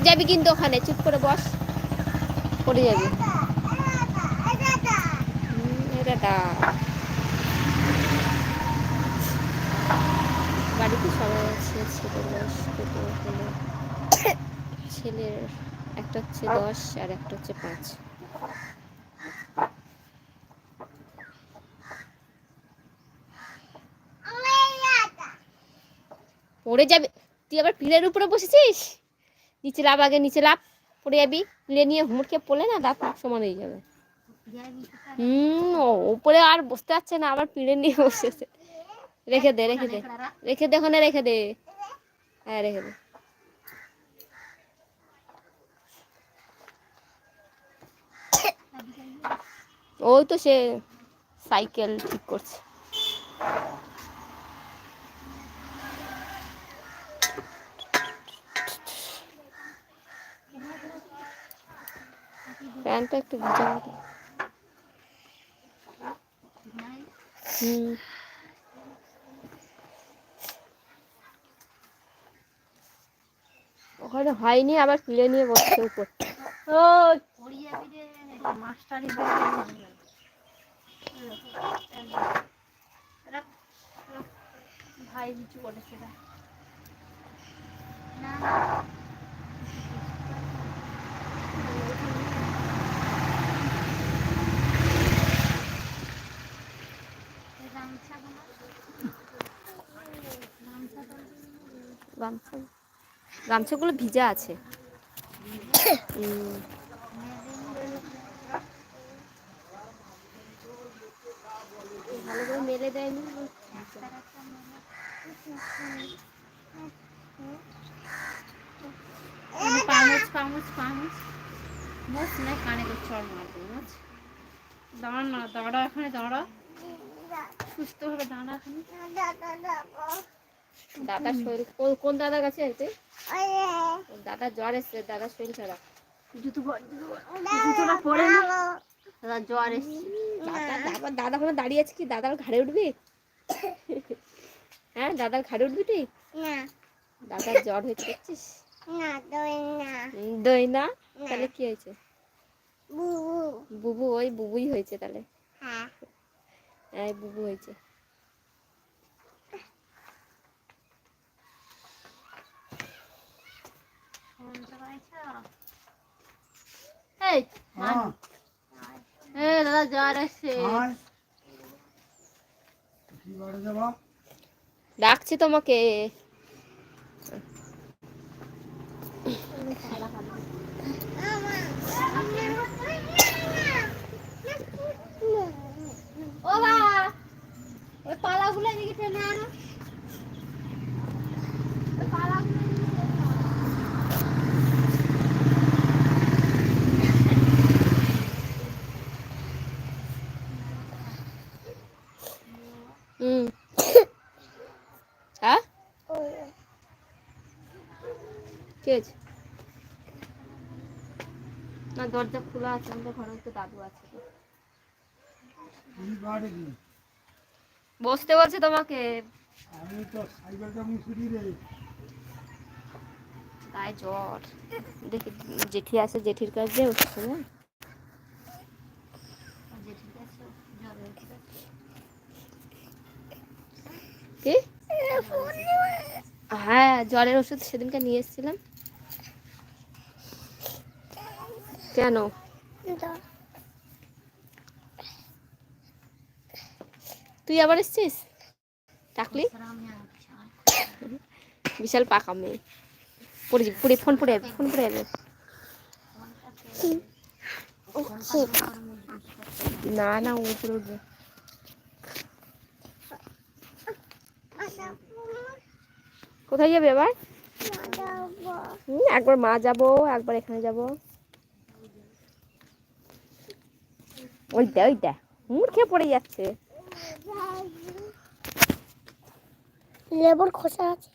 পড়ে যাবি কিন্তু ওখানে, চুপ করে বস। পড়ে যাবি। বাড়িতে সবাই আছে, ছেলে দশ হলো। ছেলের একটা হচ্ছে দশ আর একটা হচ্ছে পাঁচ। পড়ে যাবে। তুই আবার পিলের উপরে বসেছিস? নিচে লাভ আগে, নিচে লাভ, পড়ে যাবি। পিলে নিয়ে হুমড়কে পড়লে না দাঁত মুখ সমান হয়ে যাবে। হুম, ও- উপরে আর বসতে পারছে না, আবার পিড়ে নিয়ে বসেছে। রেখে দে রেখে দে। রেখে দে ওখানে, রেখে দে। হ্যাঁ রেখে দে। ওই তো সে সাইকেল ঠিক করছে। প্যান্টটা একটু ভিজে মতো হুম। ওখানে হয়নি আবার তুলে নিয়ে বসছে উপর। ও মাস্টারি ভাই কিছু করেছে না। গামছা। গামছাগুলো ভিজা আছে। ভালো করে দেয়নি পামচ পামচ। মোচ না চড় মোচ দাঁড়া না, দাঁড়া এখানে, দাঁড়া। সুস্থভাবে দাঁড়া এখানে। দাদার শরীর কোন কোন দাদার কাছে আছে দাদা জ্বর এসছে দাদার শরীর খারাপ। জুতো পর- জুতোটা পরে নি। দাদা জ্বর এসছে। দাদা দাদা দাদা দাঁড়িয়ে আছে কি? দাদার ঘাড়ে উঠবি? হ্যাঁ দাদার ঘাড়ে উঠবি তুই? দাদার জ্বর হয়েছে দেখছিস? দই না। তাহলে কি হয়েছে? বুবু। ওই বুবুই হয়েছে তাহলে। হ্যাঁ বুবু হয়েছে। এই এ দাদা জ্বর ডাকছি তোমাকে ও বাবা ওই পালাগুলো এদিকে টেনে আনো ওই পালাগুলো এদিকে টেনে আনো। হুম হ্যাঁ কি না দরজা খোলা আছে আমাদের ঘরে তো দাদু আছে বসতে বলছে তোমাকে। আমি তো সাইকেলটা মুছুরি রে। গায়ে জ্বর। দেখি জেঠি আছে জেঠির কাছে উঠছে না? কি? হ্যাঁ জ্বরের ওষুধ সেদিনকে নিয়ে এসেছিলাম। কেন? তুই আবার এসছিস? টাকলি বিশাল পাকা মেয়ে। পড়ে পড়ে, ফোন পড়ে যাবে, ফোন পড়ে যাবে। না না উপরে উঠবে। কোথায় যাবে আবার? একবার মা যাব, একবার এখানে যাব। ওইটা ওইটা। মুড় খেয়ে পড়ে যাচ্ছে। লেবুর খোসা আছে।